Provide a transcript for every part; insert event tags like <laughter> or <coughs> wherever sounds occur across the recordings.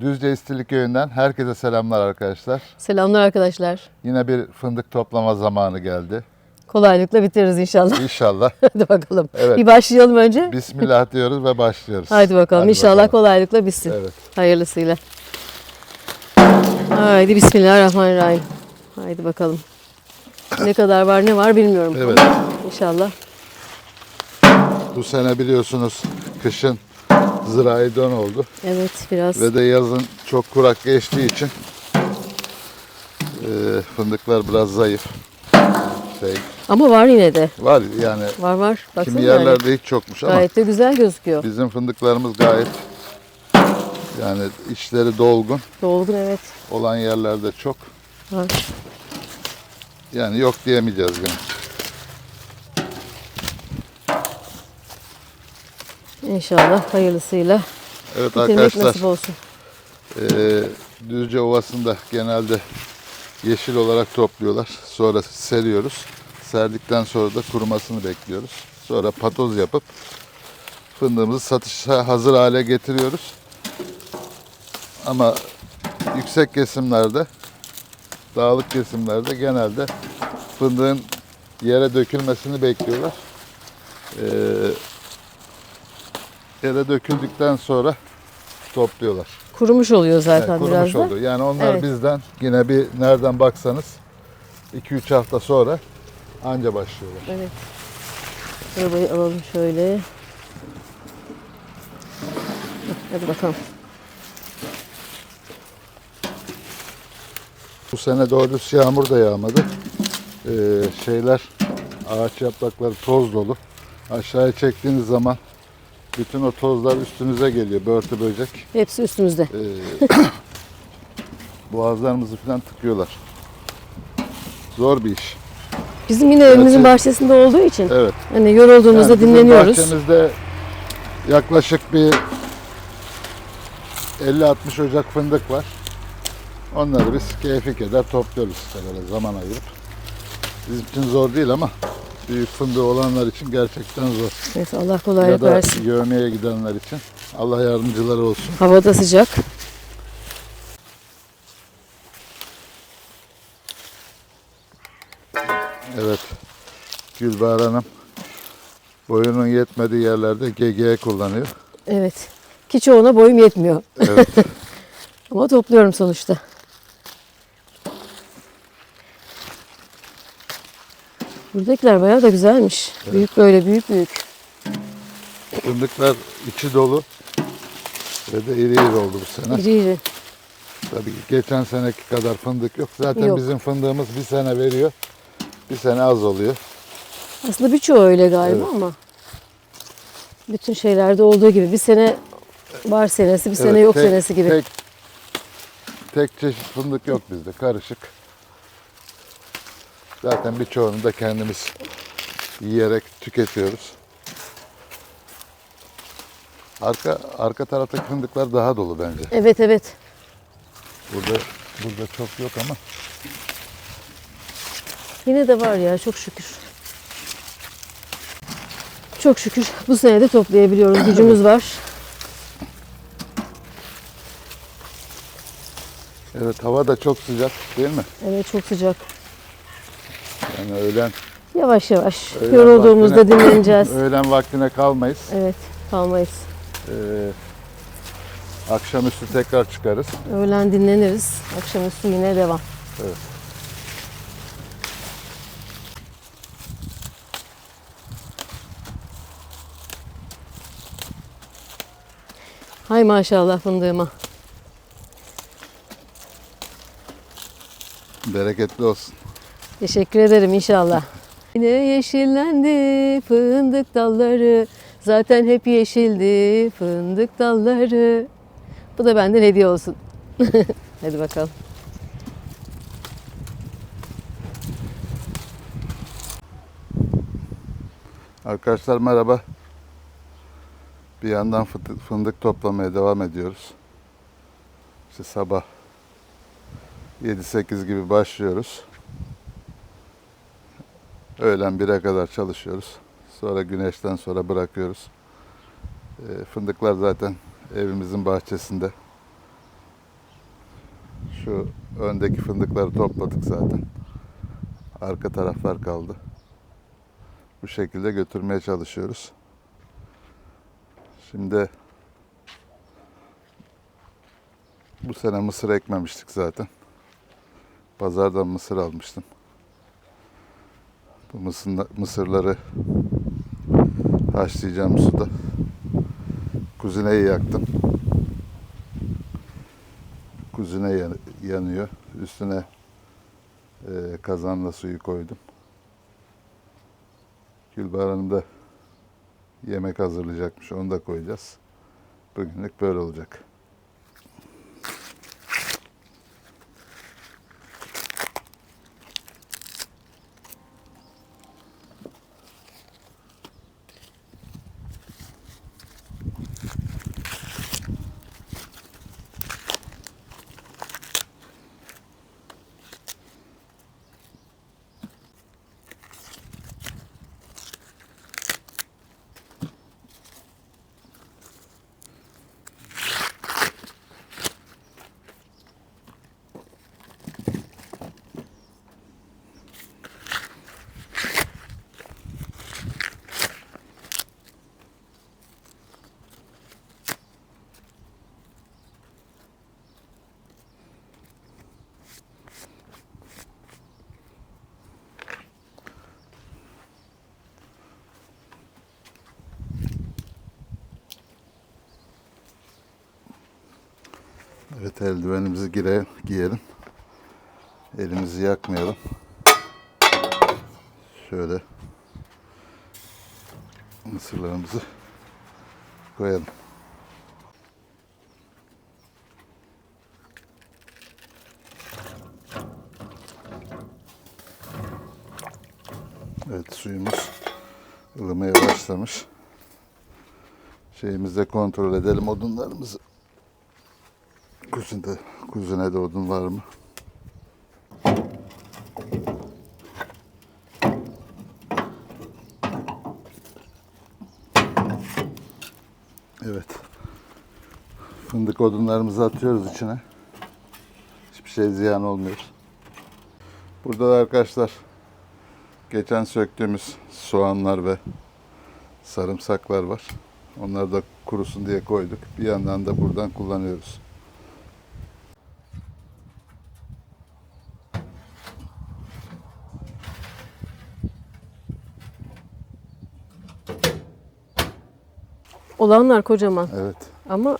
Düzce İstilik Köyü'nden herkese selamlar arkadaşlar. Selamlar arkadaşlar. Yine bir fındık toplama zamanı geldi. Kolaylıkla bitiririz inşallah. İnşallah. <laughs> Hadi bakalım. Evet. Bir başlayalım önce. Bismillah diyoruz ve başlıyoruz. Haydi bakalım. Hadi inşallah bakalım. kolaylıkla bitsin. Evet. Hayırlısıyla. Haydi bismillahirrahmanirrahim. Haydi bakalım. Ne kadar var ne var bilmiyorum. Evet. İnşallah. Bu sene biliyorsunuz kışın zirai don oldu. Evet biraz. Ve de yazın çok kurak geçtiği için e, fındıklar biraz zayıf. Şey, Ama var yine de. var yani Var var. Baksana kimi yani. yerlerde hiç çokmuş ama Gayet de güzel gözüküyor. bizim fındıklarımız gayet yani içleri dolgun Dolgun evet. olan yerlerde çok. Var. Yani yok diyemeyeceğiz gene. İnşallah hayırlısıyla Evet arkadaşlar nasip olsun. eee, Düzce Ovası'nda genelde yeşil olarak topluyorlar. Sonra seriyoruz. Serdikten sonra da kurumasını bekliyoruz. Sonra patoz yapıp fındığımızı satışa hazır hale getiriyoruz. Ama yüksek kesimlerde, dağlık kesimlerde genelde fındığın yere dökülmesini bekliyorlar. Eee, yere döküldükten sonra topluyorlar. Kurumuş oluyor zaten Evet, kurumuş biraz da. oldu. Yani onlar Evet. bizden yine bir nereden baksanız 2-3 hafta sonra anca başlıyorlar. Evet. Arabayı alalım şöyle. Hadi bakalım. Bu sene doğru düz yağmur da yağmadı. Ee, şeyler ağaç yaprakları toz dolu. Aşağıya çektiğiniz zaman bütün o tozlar üstünüze geliyor. Börtü böcek. Hepsi üstümüzde. Ee, <coughs> boğazlarımızı falan tıkıyorlar. Zor bir iş. Bizim yine evimizin Gerçi- bahçesinde olduğu için Evet. hani yorulduğumuzda Yani bizim dinleniyoruz. bahçemizde yaklaşık bir 50-60 ocak fındık var. Onları biz keyfi keder topluyoruz işte böyle zaman ayırıp. Bizim için zor değil ama büyük fındığı olanlar için gerçekten zor. Neyse Allah Ya kolaylık da versin. yövmeye gidenler için Allah yardımcıları olsun. Hava da sıcak. Evet. Gülbahar Hanım boyunun yetmediği yerlerde GG kullanıyor. Evet. Ki çoğuna boyum yetmiyor. Evet. <laughs> Ama topluyorum sonuçta. Buradakiler bayağı da güzelmiş. Büyük böyle büyük büyük. Fındıklar içi dolu ve de iri iri oldu bu sene. İri iri. Tabii geçen seneki kadar fındık yok. Zaten Yok. bizim fındığımız bir sene veriyor. Bir sene az oluyor. Aslında birçoğu öyle galiba Evet. ama bütün şeylerde olduğu gibi bir sene var senesi, bir sene Evet, yok tek- senesi gibi. Tek, tek çeşit fındık yok bizde. Karışık. Zaten birçoğunu da kendimiz yiyerek tüketiyoruz. Arka arka taraftaki fındıklar daha dolu bence. Evet evet. Burada burada çok yok ama Yine de var ya çok şükür. Çok şükür bu sene de toplayabiliyoruz. <coughs> Gücümüz var. evet hava da çok sıcak değil mi? Evet çok sıcak. Yani öğlen Yavaş yavaş. öğlen Yorulduğumuzda vaktine- dinleneceğiz. <clears throat> öğlen vaktine kalmayız. Evet kalmayız. Ee, akşamüstü tekrar çıkarız. Öğlen dinleniriz. Akşamüstü yine devam. Evet. Hay maşallah fındığıma. Bereketli olsun. Teşekkür ederim inşallah. Yine yeşillendi fındık dalları. Zaten hep yeşildi fındık dalları. Bu da benden hediye olsun. <laughs> Hadi bakalım. Arkadaşlar merhaba. Bir yandan fındık, toplamaya devam ediyoruz. İşte sabah 7-8 gibi başlıyoruz. Öğlen 1'e kadar çalışıyoruz. Sonra güneşten sonra bırakıyoruz. Ee, fındıklar zaten evimizin bahçesinde. Şu öndeki fındıkları topladık zaten. Arka taraflar kaldı. Bu şekilde götürmeye çalışıyoruz. Şimdi bu sene mısır ekmemiştik zaten. Pazardan mısır almıştım. Bu mısırla- mısırları haşlayacağım suda. Kuzineyi yaktım. Kuzine yan- yanıyor. Üstüne e, kazanla suyu koydum. Gülbahar Hanım da yemek hazırlayacakmış. Onu da koyacağız. Bugünlük böyle olacak. Evet eldivenimizi gire, giyelim. Elimizi yakmayalım. Şöyle mısırlarımızı koyalım. Evet suyumuz ılımaya başlamış. Şeyimizde kontrol edelim odunlarımızı. Kuzine de odun var mı? Evet. Fındık odunlarımızı atıyoruz içine. Hiçbir şey ziyan olmuyor. Burada da arkadaşlar geçen söktüğümüz soğanlar ve sarımsaklar var. Onları da kurusun diye koyduk. Bir yandan da buradan kullanıyoruz. Olanlar kocaman Evet. ama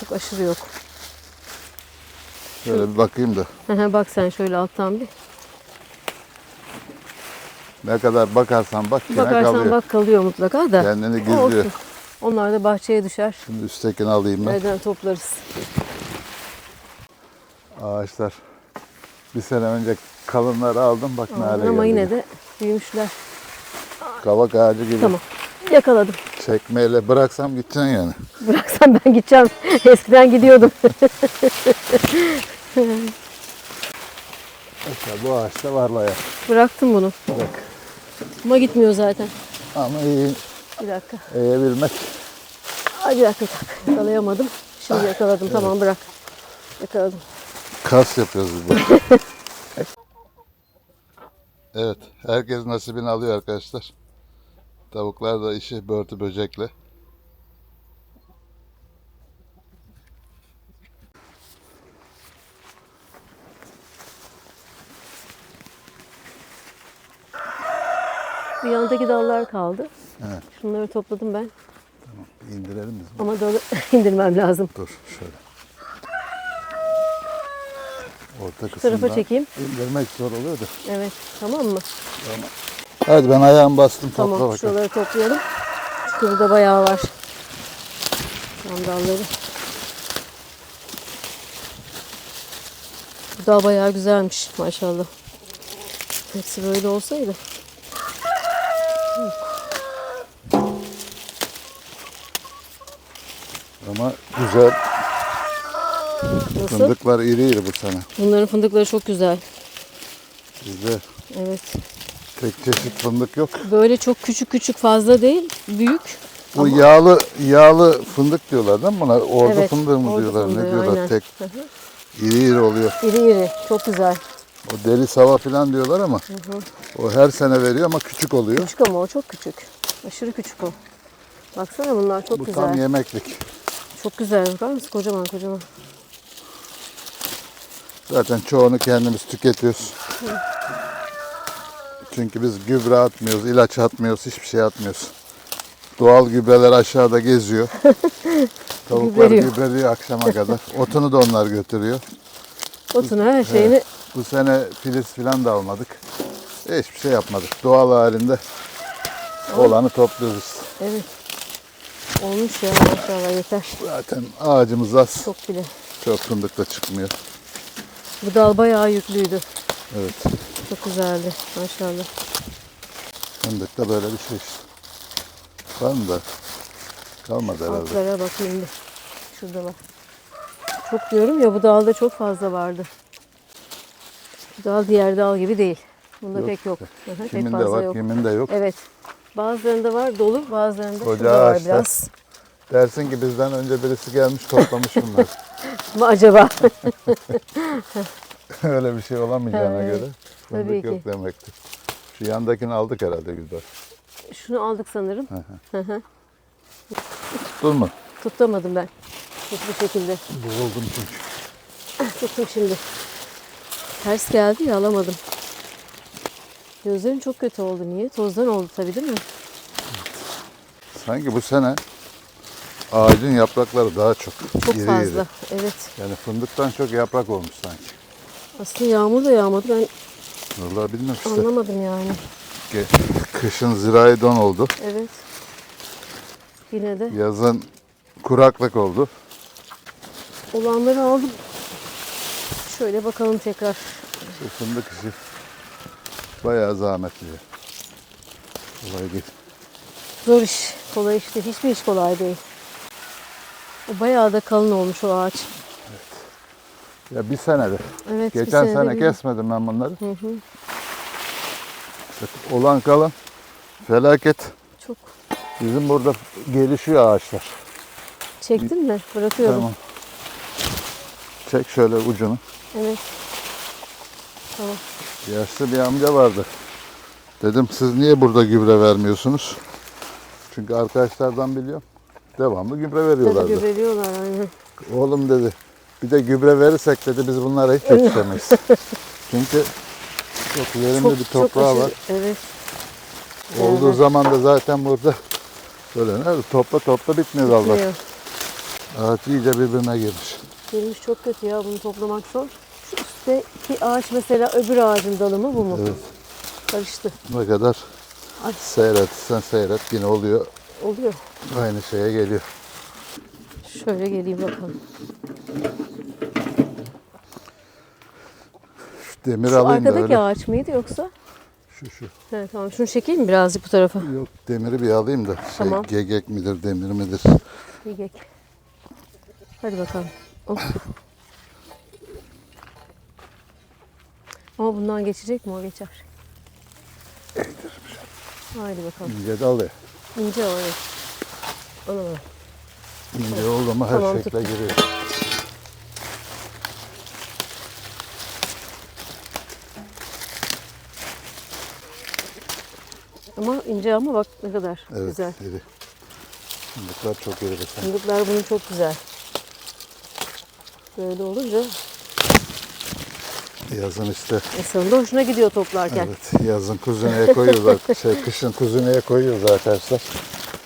çok aşırı yok. Şöyle bir bakayım da Bak sen şöyle alttan bir. ne kadar bakarsan bak yine Bakarsan kalıyor. bak kalıyor mutlaka da. Kendini gizliyor. Olsun. Onlar da bahçeye düşer. Şimdi üsttekini alayım ben. Nereden toplarız? Ağaçlar. Bir sene önce kalınları aldım bak ne hale Ama geldi. yine de büyümüşler. Kavak ağacı gibi. Tamam. Yakaladım. Çekmeyle bıraksam gideceksin yani. Bıraksam ben gideceğim. <laughs> Eskiden gidiyordum. <laughs> Mesela bu ağaçta var bayağı. Bıraktım bunu. Bak. Ama gitmiyor zaten. Ama iyi Bir dakika. eğebilmek. Ay bir dakika. bir dakika. Yakalayamadım. Şimdi yakaladım. Tamam bırak. Yakaladım. Kas yapıyoruz biz burada. <laughs> evet. Herkes nasibini alıyor arkadaşlar. Tavuklar da işi börtü böcekle. Bir yandaki dallar kaldı. Evet. Şunları topladım ben. İndirelim mi? Ama dalı <laughs> indirmem lazım. Dur şöyle. Orta tarafa kısımdan çekeyim. indirmek zor oluyor da. Evet. Tamam mı? Hadi ben ayağımı bastım topla Tamam. bakalım. Şuraları toplayalım. Çünkü burada bayağı var. Tam dalları. Bu dal bayağı güzelmiş maşallah. Hepsi böyle olsaydı. Ama güzel. Nasıl? Fındıklar iri iri bu sene. Bunların fındıkları çok güzel. Bizde Evet. Tek çeşit fındık yok. Böyle çok küçük küçük fazla değil. Büyük. Bu yağlı yağlı fındık diyorlar değil mi buna? Ordu Evet, fındığı mı ordu diyorlar? fındığı, ne diyorlar? aynen. Tek Hı hı. İri iri oluyor. İri iri. Çok güzel. O deli sava falan diyorlar ama o her sene veriyor ama küçük oluyor. Küçük ama o çok küçük. Aşırı küçük o. Baksana bunlar çok Bu güzel. tam yemeklik. Çok güzel. Bakar mısın? Kocaman kocaman. Zaten çoğunu kendimiz tüketiyoruz. Çünkü biz gübre atmıyoruz, ilaç atmıyoruz, hiçbir şey atmıyoruz. Doğal gübreler aşağıda geziyor. <laughs> Tavuklar Gübreliyor. gübreliyor akşama kadar. Otunu da onlar götürüyor. Otunu her şeyini Bu sene filiz falan da almadık. Hiçbir şey yapmadık. Doğal halinde olanı topluyoruz. evet. Olmuş ya maşallah yeter. Zaten ağacımız az. Çok bile. Çok fındık da çıkmıyor. Bu dal bayağı yüklüydü. Evet. Çok güzeldi maşallah. Fındık da böyle bir şey işte. Var mı da? Kalmadı herhalde. Altlara bakayım bir. Şurada var. Çok diyorum ya bu dalda çok fazla vardı. Bu dal diğer dal gibi değil. Bunda Yok pek yok. işte. Hı, pek fazla var, yok. kiminde yok. Evet. Bazılarında var dolu, bazılarında Koca var ağaçlar. biraz. Dersin ki bizden önce birisi gelmiş toplamış bunları. <laughs> Mı acaba? <laughs> Öyle bir şey olamayacağına Evet, göre tabii fındık ki. yok demektir. Şu yandakini aldık herhalde Gülbar. Şunu aldık sanırım. Tuttun mu? Tutamadım ben. Hiçbir şekilde. Boğuldum çünkü. Tuttum şimdi. Ters geldi ya alamadım. Gözlerim çok kötü oldu. Niye? Tozdan oldu tabii değil mi? Sanki bu sene ağacın yaprakları daha çok. Çok iri fazla. iri. Evet. Yani fındıktan çok yaprak olmuş sanki. Aslında yağmur da yağmadı. Ben Vallahi bilmem işte. anlamadım yani. Ge- Kışın zirai don oldu. Evet. Yine de Yazın kuraklık oldu. olanları aldım. Şöyle bakalım tekrar. Bu fındık işi bayağı zahmetli. Kolay değil. Zor iş. Kolay iş değil. Hiçbir iş kolay değil. O bayağı da kalın olmuş o ağaç. Ya bir senedir. Evet. bir Geçen senede sene bir- kesmedim ben bunları. İşte olan kalan felaket. Çok. Bizim burada gelişiyor ağaçlar. Çektin mi? Bırakıyorum. Tamam. Çek şöyle ucunu. Evet. Tamam. Yaşlı bir amca vardı. Dedim siz niye burada gübre vermiyorsunuz? Çünkü arkadaşlardan biliyorum. Devamlı gübre Tabii veriyorlardı. gübreliyorlar aynen. Oğlum dedi. Bir de gübre verirsek dedi biz bunlara hiç yetişemeyiz. <laughs> Çünkü çok verimli bir toprağı aşırı- var. Evet. Olduğu Evet. zaman da zaten burada böyle ne topla topla bitmiyor. Bitmiyor. Ağaç iyice birbirine girmiş. Girmiş çok kötü ya bunu toplamak zor. Şu üstteki ağaç mesela öbür ağacın dalı mı bu mu? Evet. Karıştı. Ne kadar Ay. seyret sen seyret yine oluyor. Oluyor. Aynı şeye geliyor. Şöyle geleyim bakalım. Şu demir Şu alayım da arkadaki öyle. ağaç mıydı yoksa? Şu şu. He, tamam şunu çekeyim mi birazcık bu tarafa? Yok demiri bir alayım da. Şey, Tamam. Gegek midir demir midir? Gek. Hadi bakalım. Of. Ama bundan geçecek mi? O geçer. Haydi bakalım. İnce dal ya. İnce o evet. Alalım. İnce oldu mu her Tamam, şekle giriyor. Ama ince ama bak ne kadar Evet güzel. iri. Fındıklar çok iri. Fındıklar bunun çok güzel. Böyle olunca Yazın işte insanın da hoşuna gidiyor toplarken. evet yazın kuzineye koyuyoruz artık. <laughs> Şey, kışın kuzineye koyuyoruz arkadaşlar.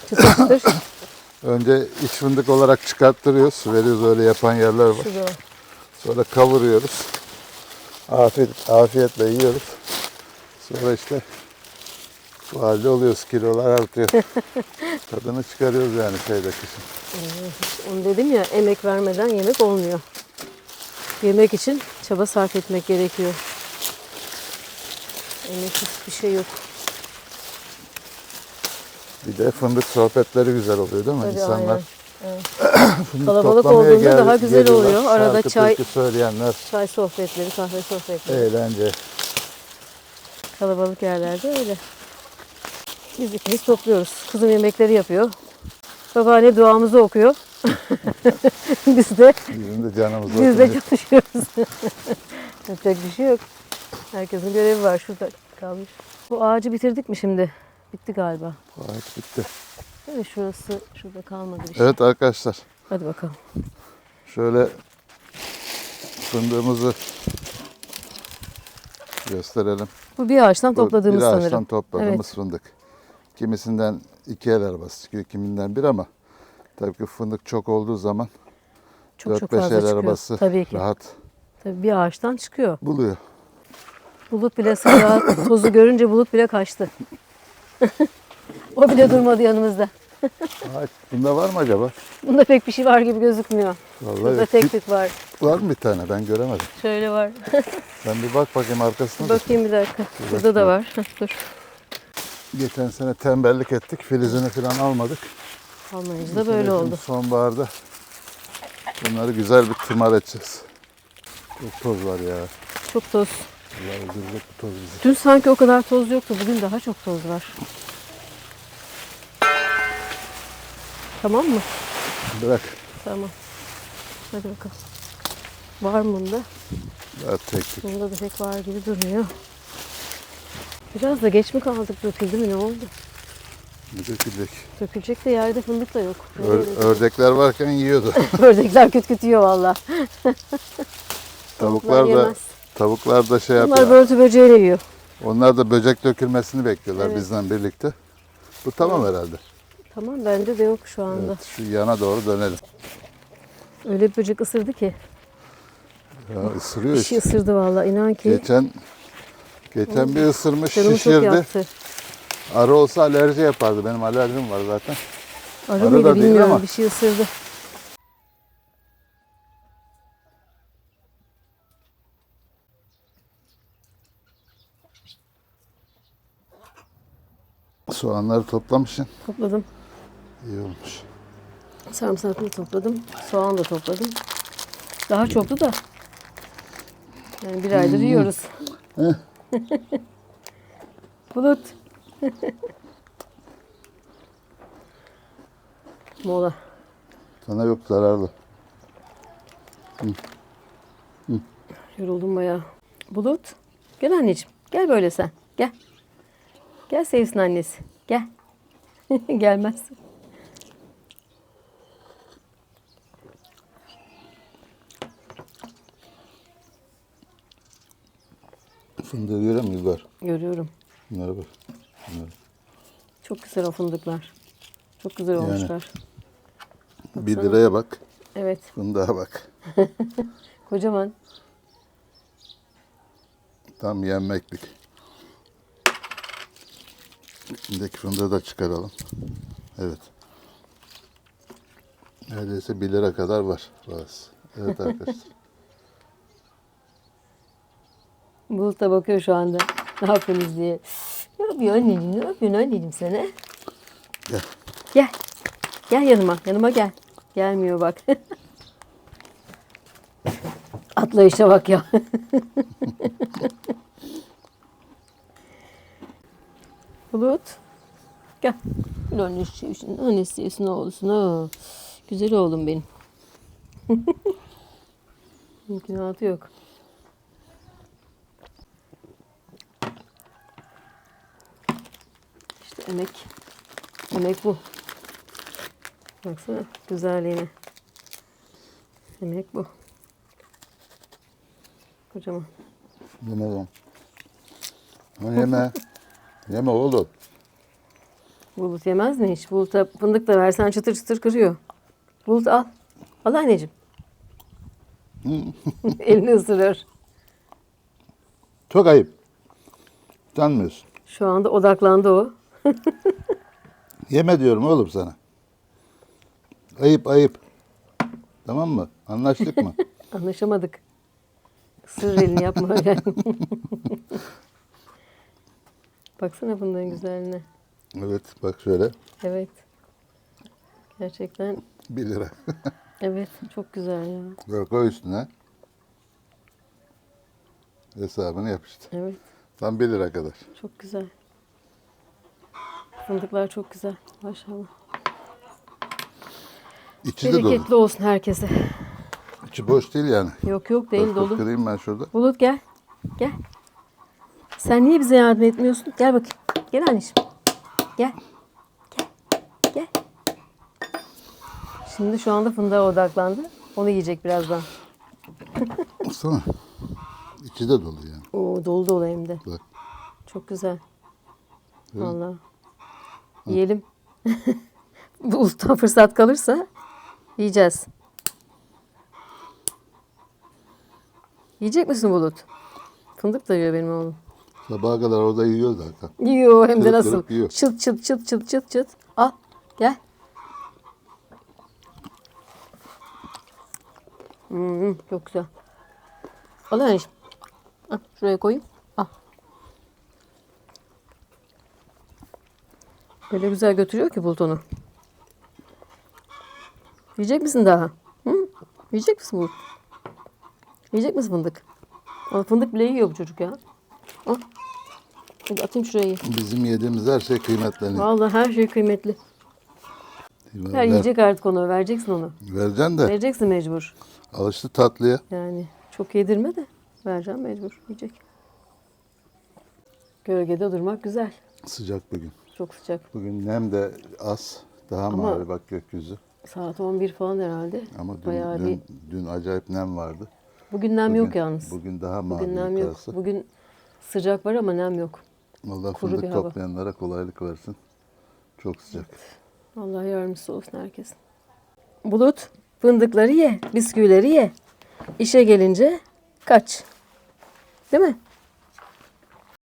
Çıtır çıtır. <coughs> Önce iç fındık olarak çıkarttırıyoruz. Veriyoruz öyle yapan yerler var. Şurada var. Sonra kavuruyoruz. Afiyet, afiyetle yiyoruz. Sonra işte bu halde oluyoruz. Kilolar artıyor. <laughs> Tadını çıkarıyoruz yani şeyde kışın. Onu dedim ya emek vermeden yemek olmuyor. Yemek için çaba sarf etmek gerekiyor. Emek hiçbir şey yok. Bir de fındık sohbetleri güzel oluyor değil mi? Tabii İnsanlar aynen. <clears throat> fındık Kalabalık olduğunda daha güzel geliyorlar. oluyor. Arada Şarkı, çay- söyleyenler Çay sohbetleri, kahve sohbetleri. eğlence. Kalabalık yerlerde öyle. Biz ikimiz topluyoruz. Kızım yemekleri yapıyor. Babaanne duamızı okuyor. <laughs> Biz de Bizim de canımız Biz de çalışıyoruz. <laughs> Yapacak bir şey yok. Herkesin görevi var. Şurada kalmış. Bu ağacı bitirdik mi şimdi? Bitti galiba. Ağaç bitti. Evet şurası, şurada kalmadı bir şey. Evet arkadaşlar. Hadi bakalım. Şöyle fındığımızı gösterelim. Bu bir ağaçtan topladığımız bir ağaçtan sanırım. topladığımız Evet. fındık. Kimisinden iki el arabası çıkıyor, kiminden bir ama tabii ki fındık çok olduğu zaman Çok çok 4-5 fazla el çıkıyor. arabası Tabii ki. rahat Tabii bir ağaçtan çıkıyor. buluyor. Bulut bile sabah <coughs> tozu görünce bulut bile kaçtı. <laughs> o bile durmadı yanımızda. <laughs> Ağaç bunda var mı acaba? Bunda pek bir şey var gibi gözükmüyor. Vallahi Burada yok. tek Bir- tük var. var mı bir tane ben göremedim. Şöyle var. Sen bir bak bakayım arkasına da. Bakayım bir dakika. Burada da var. <laughs> Dur. Geçen sene tembellik ettik. Filizini falan almadık. Almayınca da böyle oldu. Sonbaharda bunları güzel bir tımar edeceğiz. Çok toz var ya. Çok toz. Allah öldürecek bu toz bizi. Dün sanki o kadar toz yoktu. Bugün daha çok toz var. Tamam mı? Bırak. Tamam. Hadi bakalım. Var mı bunda? Daha tek tek. Bunda da pek var gibi durmuyor. Biraz da geç mi kaldık döküldü mü ne oldu? Dökülecek. Dökülecek de yerde fındık da yok. Ör- ördekler varken yiyordu. <laughs> Ördekler küt küt yiyor valla. <laughs> Tavuklar da tavuklar da şey yapıyor. börtü böceğiyle yiyor. Onlar da böcek dökülmesini bekliyorlar Evet. bizden birlikte. Bu tamam herhalde. Tamam bende de yok şu anda. Evet, şu yana doğru dönelim. Öyle bir böcek ısırdı ki. Ya, ısırıyor Bir işte. şey ısırdı valla inan ki. Geçen geçen bir ısırmış Canımı çok şişirdi. yaktı. Arı olsa alerji yapardı. Benim alerjim var zaten. Arı Arı mıydı da değil bilmiyorum ama. bir şey ısırdı. Soğanları toplamışsın. Topladım. İyi olmuş. Sarımsaklı topladım. Soğan da topladım. Daha çoktu da. Yani bir aydır yiyoruz. Heh. Bulut. Mola. Sana yok zararlı. Yoruldum bayağı. Bulut. Gel anneciğim. Gel böyle sen. Gel. Gel sevsin annesi. Gel. <laughs> Gelmez. Fındığı görüyor musun Gülgar? Görüyorum. Bunlara bak. Bunlara. Çok güzel o fındıklar. Çok güzel Yani. olmuşlar. Bir liraya bak. Evet. Fındığa bak. <laughs> Kocaman. Tam yenmeklik. İçindeki fındığı da çıkaralım. Evet. Neredeyse 1 lira kadar var. Evet arkadaşlar. <laughs> Bulut da bakıyor şu anda. Ne yapıyorsunuz diye. Ne yapıyor anneciğim? Ne yapıyorsun anneciğim sana? Gel. Gel. Gel yanıma. Yanıma gel. Gelmiyor bak. <laughs> Atlayışa bak ya. <laughs> Bulut. Gel. Annesi. Annesi yesin oğlusun. Ha. Güzel oğlum benim. <laughs> İmkanatı yok. İşte emek. Emek bu. Baksana güzelliğine. Emek bu. Kocaman. Yeme lan. Ha, yeme. <laughs> yeme oğlum. Bulut yemez mi hiç? Bulut'a fındık da versen çıtır çıtır kırıyor. Bulut al. Al anneciğim. <laughs> <laughs> Elini ısırır. Çok ayıp. Utanmıyorsun. Şu anda odaklandı o. <laughs> Yeme diyorum oğlum sana. Ayıp ayıp. Tamam mı? Anlaştık mı? <laughs> Anlaşamadık. Sır elini yapma öyle. <laughs> Baksana fındığın güzelliğine. evet bak şöyle. Evet. Gerçekten 1 lira. evet çok güzel ya. Böyle koy üstüne. Hesabını yap işte. Evet Tam 1 lira kadar. çok güzel. Fındıklar çok güzel. Maşallah. İçi de dolu. Bereketli olsun herkese. İçi boş değil yani. Yok yok değil Bak, dolu. Kırayım ben şurada. Bulut gel. Gel. Sen niye bize yardım etmiyorsun? Gel bakayım. Gel anneciğim. Gel. Gel. Gel. Şimdi şu anda fındığa odaklandı. Onu yiyecek birazdan. <laughs> Baksana. İçi de dolu yani. Oo dolu dolu hem de. Bak. Çok güzel. Vallahi. Yiyelim. <laughs> Buluttan fırsat kalırsa yiyeceğiz. Yiyecek misin Bulut? Fındık da yiyor benim oğlum. Sabaha kadar orada yiyor zaten. Yiyor hem de Kırıp nasıl. kırıp yiyor. Çıt çıt çıt çıt çıt çıt. Al gel. Hmm, çok güzel. Al anneciğim. Al, şuraya koyayım. Al. Öyle güzel götürüyor ki Bulut onu. Yiyecek misin daha? Hı? Yiyecek misin Bulut? Yiyecek misin fındık? Aa, fındık bile yiyor bu çocuk ya. Al. Hadi atayım şuraya. ye. Bizim yediğimiz her şey kıymetleniyor. Vallahi her şey kıymetli. Her Ver, yiyecek artık onu. Vereceksin onu. Vereceksin de Vereceksin mecbur. alıştı tatlıya. Yani çok yedirme de vereceğim mecbur. Yiyecek. Gölgede durmak güzel. Sıcak bugün. Çok sıcak. Bugün nem de az. Daha Ama- mavi bak gökyüzü. Saat 11 falan herhalde. Ama dün, Bayağı dün, bir... dün acayip nem vardı. Bugün nem Bugün, yok yalnız. Bugün daha mavi Bugün nem yok. Bugün sıcak var ama nem yok. Allah kuru fındık hava. toplayanlara kolaylık versin. Çok sıcak. Allah yardımcısı olsun herkesin. Bulut, fındıkları ye, bisküvileri ye. İşe gelince kaç. Değil mi?